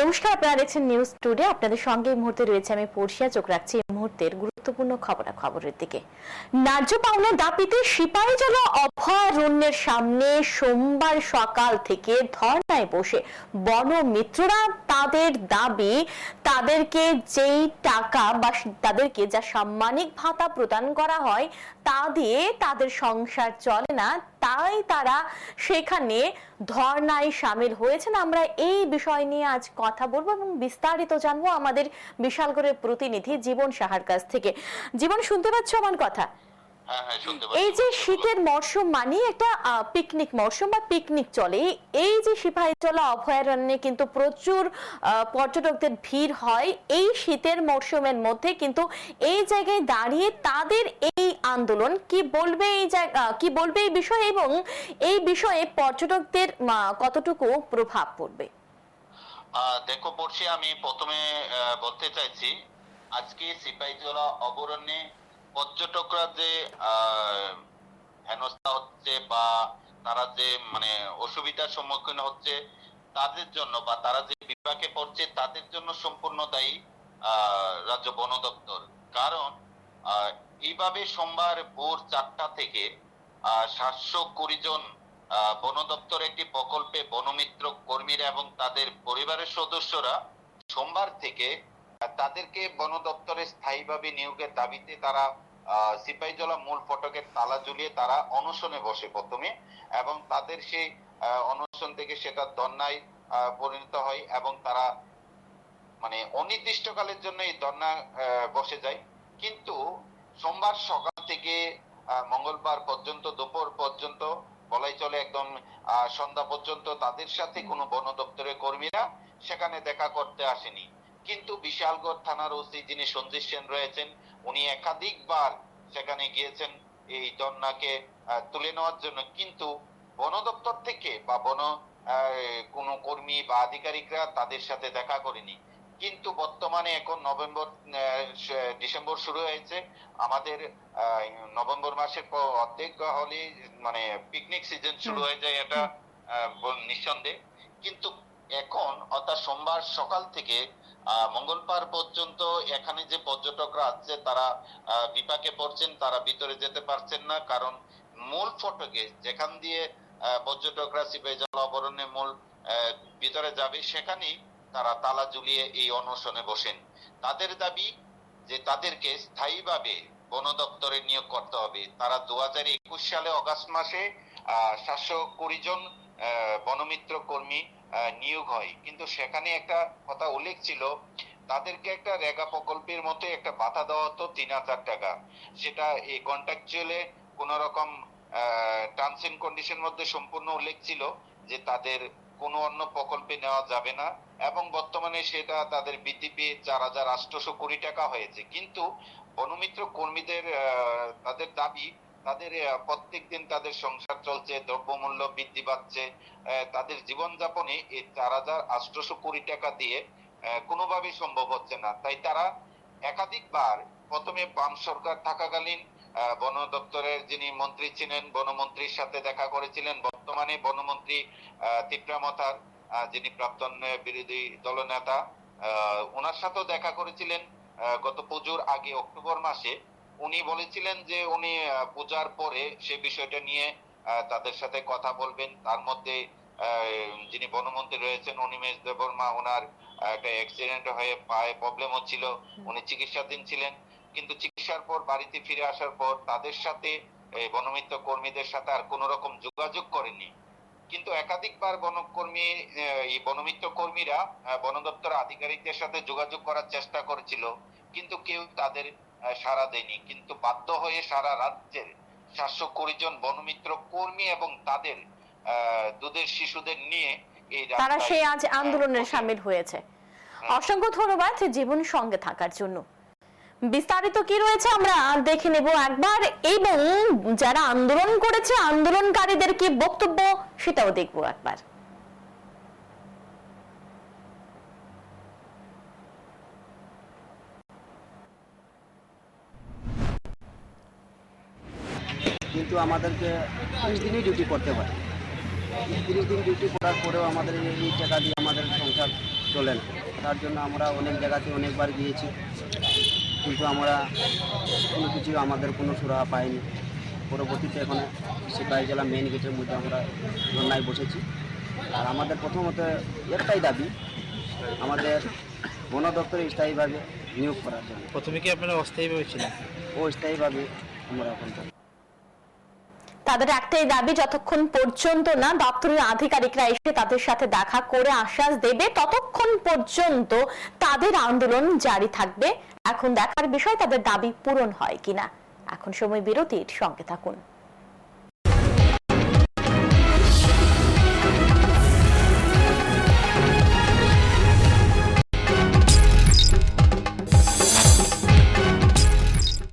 নমস্কার, আপনারা দেখছেন নিউজ টুডে আপনাদের সঙ্গে এই মুহূর্তে রয়েছে আমি পড়শিয়া। চোখ রাখছি এই মুহূর্তের গুরুত্বপূর্ণ খবরাখবরের দিকে। ন্যায্য পাওনা দাবিতে সিপাহীজলা অভয়ারণ্যের সামনে সোমবার সকাল থেকে ধর্নায় বসে বনমিত্ররা তাদের দাবি, তাদেরকে যেই টাকা বা তাদেরকে যা সাম্মানিক ভাতা প্রদান করা হয়, তা দিয়ে তাদের সংসার চলে না, তাই তারা সেখানে ধর্নায় সামিল হয়েছেন। আমরা এই বিষয় নিয়ে আজ কথা বলব এবং বিস্তারিত জানব আমাদের বিশালগড়ের প্রতিনিধি জীবন সাহার কাছ থেকে। জীবন, শুনতে পাচ্ছ আমার কথা? এই যে শীতের মরশুম মানে একটা পিকনিক মরশুম বা পিকনিক চলে। এই- যে সিপাহীজলা অভয়ারণ্যে কিন্তু প্রচুর পর্যটকদের ভিড় হয়। এই শীতের মরশুমের মধ্যে কিন্তু এই জায়গায় দাঁড়িয়ে তাদের এই আন্দোলন কি বলবে এই জায়গা কি বলবে এই বিষয়ে এবং এই বিষয়ে পর্যটকদের কতটুকু প্রভাব পড়বে? দেখো পড়ছি আমি প্রথমে বলতে চাইছি আজকে সিপাহীজলা অবরণ্যে পর্যটকরা যে হেনস্থা হচ্ছে বা তারা যে মানে অসুবিধার সম্মুখীন হচ্ছে তাদের জন্য বা তারা যে বিপাকে পড়ছে তাদের জন্য সম্পূর্ণ দায়ী রাজ্য বন দপ্তর। কারণ এইভাবে সোমবার ভোর চারটা থেকে সাতশো কুড়ি জন বন দপ্তর একটি প্রকল্পে বনমিত্র কর্মীরা এবং তাদের পরিবারের সদস্যরা সোমবার থেকে তাদেরকে বন দপ্তরে স্থায়ীভাবে নিয়োগের দাবিতে তারা সিপাহীজলা মূল ফটকের তালা ঝুলিয়ে তারা অনশনে বসে প্রথমে এবং তাদের সেই অনশন থেকে সেটা দন্যায় পরিণত হয় এবং তারা মানে অনির্দিষ্টকালের জন্য এই আহ, বসে যায়। কিন্তু সোমবার সকাল থেকে মঙ্গলবার পর্যন্ত দুপুর পর্যন্ত বলাই চলে একদম সন্ধ্যা পর্যন্ত তাদের সাথে কোনো বন দপ্তরের কর্মীরা সেখানে দেখা করতে আসেনি। কিন্তু বিশালগড় থানার ওসি যিনি সঞ্জিত সেন রয়েছেন উনি একাধিকবার সেখানে গিয়েছেন এই ধর্ণাকে তুলে নেওয়ার জন্য। কিন্তু বন দপ্তর থেকে বা বন কোনো কর্মী বা আধিকারিকরা তাদের সাথে দেখা করেনি। কিন্তু বর্তমানে এখন নভেম্বর ডিসেম্বর শুরু হয়েছে। আমাদের নভেম্বর মাসের পর অর্ধেক হলে মানে পিকনিক সিজন শুরু হয়ে যায় এটা নিঃসন্দেহে। কিন্তু এখন অর্থাৎ সোমবার সকাল থেকে মঙ্গলবার পর্যন্ত এখানে যে পর্যটকরা আছে তারা বিপাকে পড়ছেন, তারা ভিতরে যেতে পারছেন না, কারণ মূল ফটকে যেখান দিয়ে পর্যটকরা সিপাহী জল অবরণ্যে মূল ভিতরে যাবে, সেখানেই তারা তালা ঝুলিয়ে এই অনশনে বসেন। তাদের দাবি যে তাদেরকে স্থায়ীভাবে বন দপ্তরে নিয়োগ করতে হবে। তারা দু হাজার একুশ সালে অগাস্ট মাসে সাতশো কুড়ি জন বনমিত্র কর্মী নিয়োগ হয়। কিন্তু সেখানে একটা কথা উল্লেখ ছিল, তাদেরকে একটা রেগা প্রকল্পের মতো একটা ভাতা দেওয়া হতো তিন হাজার টাকা। সেটা এই কন্ট্রাকচুয়ালে কোন রকম টার্মস এন্ড কন্ডিশন মধ্যে সম্পূর্ণ উল্লেখ ছিল যে তাদের কোনো অন্য প্রকল্পে নেওয়া যাবে না এবং বর্তমানে সেটা তাদের বৃদ্ধি পেয়ে চার হাজার আটশোশো কোটি টাকা হয়েছে। কিন্তু বনমিত্র কর্মীদের তাদের দাবি তাদের প্রত্যেক দিন তাদের সংসার চলছে দ্রব্যমূল্য বৃদ্ধি পাচ্ছে তাদের জীবনযাপনে এই চার হাজার আটশোশো কোটি টাকা দিয়ে কোনোভাবেই সম্ভব হচ্ছে না। তাই তারা একাধিকবার প্রথমে বাম সরকার থাকাকালীন বন দপ্তরের যিনি মন্ত্রী ছিলেন বনমন্ত্রীর সাথে দেখা করেছিলেন। বর্তমানে বনমন্ত্রী আহ, যিনি প্রাক্তন বিরোধী দলনেতা ওনার সাথেও দেখা করেছিলেন গত পুজোর আগে অক্টোবর মাসে। উনি বলেছিলেন যে উনি পূজার পরে সে বিষয়টা নিয়ে তাদের সাথে কথা বলবেন। তার মধ্যে যিনি বনমন্ত্রী রয়েছেন অনিমেষ দেববর্মা ওনার একটা অ্যাক্সিডেন্ট হয়ে পায়ে প্রবলেম হচ্ছিল উনি চিকিৎসাধীন ছিলেন। কিন্তু চিকিৎসার পর বাড়িতে ফিরে আসার পর তাদের সাথে বনমিত্র কর্মীদের সাথে আর কোনো রকম যোগাযোগ করেনি কিন্তু একাধিকবার বনকর্মী এই বনমিত্র কর্মীরা বন দপ্তর আধিকারিকদের সাথে যোগাযোগ করার চেষ্টা করেছিল। কিন্তু কেউ তাদের সাড়া দেয়নি। কিন্তু বাধ্য হয়ে সারা রাজ্যের সাতশো কুড়ি জন বনমিত্র কর্মী এবং তাদের দুধের শিশুদের নিয়ে এই তারা সেই আজ আন্দোলনে সামিল হয়েছে। অসংখ্য ধন্যবাদ জীবন সঙ্গে থাকার জন্য। বিস্তারিত কি রয়েছে আমরা দেখে নেব একবার এবং যারা আন্দোলন করেছে আন্দোলনকারীদের কি বক্তব্য সেটাও দেখব একবার। কিন্তু আমাদেরকে তিরিশ দিনই ডিউটি করতে পারে তিরিশ দিন ডিউটি করার পরেও আমাদের এই টাকা দিয়ে আমাদের সংসার চলে না। তার জন্য আমরা অনেক জায়গাতে অনেকবার গিয়েছি কিন্তু আমরা কোনো কিছু আমাদের কোনো সুরাহা পাইনি। পরবর্তীতে এখানে সিপাহী জেলা মেন গেটের মধ্যে আমরা ধর্নায় বসেছি। আর আমাদের প্রথমত একটাই দাবি আমাদের বন দপ্তরে স্থায়ীভাবে নিয়োগ করার জন্য। প্রথমে কি আপনারা অস্থায়ীভাবে ছিলেন? ও স্থায়ীভাবে আমরা এখন। তাদের একটাই দাবি যতক্ষণ পর্যন্ত না দপ্তরের আধিকারিকরা এসে তাদের সাথে দেখা করে আশ্বাস দেবে, ততক্ষণ পর্যন্ত তাদের আন্দোলন জারি থাকবে। এখন দেখার বিষয় তাদের দাবি পূরণ হয় কিনা। এখন সময় বিরতির সঙ্গে থাকুন।